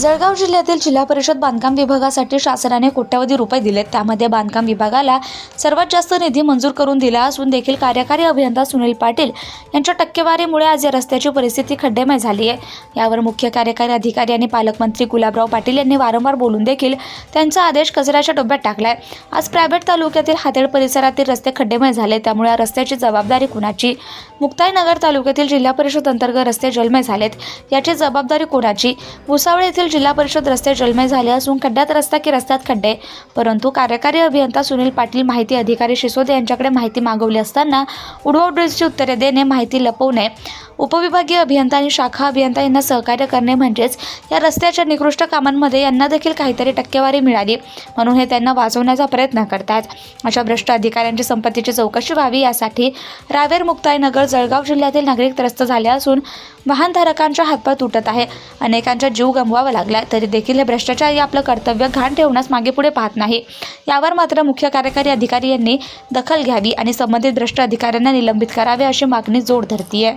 जळगाव जिल्ह्यातील जिल्हा परिषद बांधकाम विभागासाठी शासनाने कोट्यवधी रुपये दिलेत. त्यामध्ये बांधकाम विभागाला सर्वात जास्त निधी मंजूर करून दिला असून देखील कार्यकारी अभियंता सुनील पाटील यांच्या टक्केवारीमुळे आज या रस्त्याची परिस्थिती खड्डेमय झाली आहे. यावर मुख्य कार्यकारी अधिकारी आणि पालकमंत्री गुलाबराव पाटील यांनी वारंवार बोलून देखील त्यांचा आदेश कचऱ्याच्या डब्यात टाकलाय. आज प्रायव्हेट तालुक्यातील हातेड परिसरातील रस्ते खड्डेमय झाले. त्यामुळे या रस्त्याची जबाबदारी कुणाची? मुक्ताईनगर तालुक्यातील जिल्हा परिषद अंतर्गत रस्ते जलमय झालेत. याची जबाबदारी कोणाची? भुसावळ येथील जिल्हा परिषद रस्ते जलमय झाले असून खड्ड्यात रस्ता की रस्त्यात खड्डे. परंतु कार्यकारी अभियंता सुनील पाटील माहिती अधिकारी शिसोदे यांच्याकडे माहिती मागवली असताना उडवा ड्रेसची उत्तरे देणे माहिती लपवणे उपविभागीय अभियंता आणि शाखा अभियंता यांना सहकार्य करणे म्हणजेच या रस्त्याच्या निकृष्ट कामांमध्ये यांना देखील काहीतरी टक्केवारी मिळाली. म्हणून हे त्यांना वाचवण्याचा प्रयत्न करतात. अशा भ्रष्ट अधिकाऱ्यांची संपत्तीची चौकशी व्हावी यासाठी रावेर मुक्ताईनगर जळगाव जिल्ह्यातील नागरिक त्रस्त झाले असून वाहनधारकांच्या हातपाय तुटत आहे. अनेकांचा जीव गमवावा लागला. तरी देखील हे भ्रष्टाचारी आपलं कर्तव्य घाण ठेवण्यास मागे पुढे पाहत नाही. यावर मात्र मुख्य कार्यकारी अधिकारी यांनी दखल घ्यावी आणि संबंधित भ्रष्ट अधिकाऱ्यांना निलंबित करावे अशी मागणी जोर धरतीये.